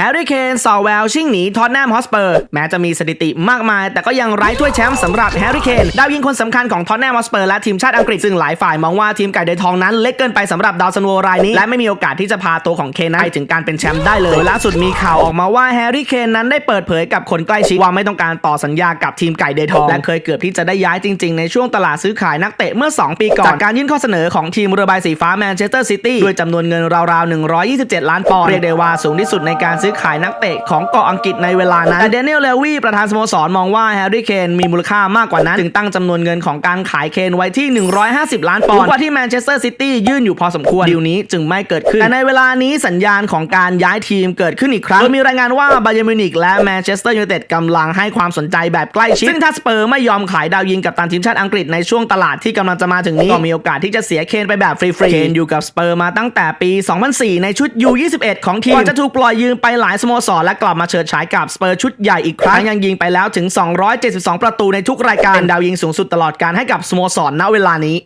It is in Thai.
แฮร์รี่เคนซอแวลชิ่งหนีท็อตแนมฮอสเปอร์แม้จะมีสถิติมากมาย แต่ก็ยังไร้ถ้วยแชมป์สำหรับแฮร์รี่เคนดาวยิงคนสำคัญของท็อตแนมฮอสเปอร์และทีมชาติอังกฤษซึ่งหลายฝ่ายมองว่าทีมไก่เดยทองนั้นเล็กเกินไปสำหรับดาวซันโวรายนี้ และไม่มีโอกาสที่จะพาตัวของเคนนั้นไปถึงการเป็นแชมป์ได้เลยโดยล่าสุดมีข่าวออกมาว่าแฮร์รี่เคนนั้นได้เปิดเผยกับคนใกล้ชิดว่าไม่ต้องการต่อสัญญากับทีมไก่เดยทองและเคยเกือบที่จะได้ย้ายจริง ๆ ในช่วงตลาดซื้อขายนักเตะเมื่อ 2 ปีก่อนจากการยื่นข้อเสนอของทีมเรือใบสีฟ้าแมนเชสเตอร์ซิตี้ด้วยจำนวนเงินราวๆ127 ล้านปอนด์เรียกได้ว่าสูงที่สุดในการซื้อขายนักเตะของเกาะอังกฤษในเวลานั้น แต่เดนิเอลเลวีประธานสโมสรมองว่าแฮร์รี่เคนมีมูลค่ามากกว่านั้น จึงตั้งจำนวนเงินของการขายเคนไว้ที่ 150 ล้านปอนด์กว่าที่แมนเชสเตอร์ซิตี้ยื่นอยู่พอสมควรดีลนี้จึงไม่เกิดขึ้น แต่ในเวลานี้สัญญาณของการย้ายทีมเกิดขึ้นอีกครั้งโดยมีรายงานว่าบาเยร์นมิวนิกและแมนเชสเตอร์ยูไนเต็ดกำลังให้ความสนใจแบบใกล้ชิดซึ่งถ้าสเปอร์ไม่ยอมขายดาวยิงกับตันทีมชาติอังกฤษในช่วงตลาดที่กำลังจะมาถึงนี้ก็มีโอกาสที่จะเสียเคนไปแบบฟรีๆเคนอยู่กับสเปอร์มาตั้งแต่ปี 2004 ในชุด U21 ของทีมก่อนจะถูกปล่อยยืมไปหลายสโมสรและกลับมาเฉิดฉายกับสเปอร์ชุดใหญ่อีกครั้งยังยิงไปแล้วถึง 272 ประตูในทุกรายการเป็นดาวยิงสูงสุดตลอดการให้กับสโมสรณเวลานี้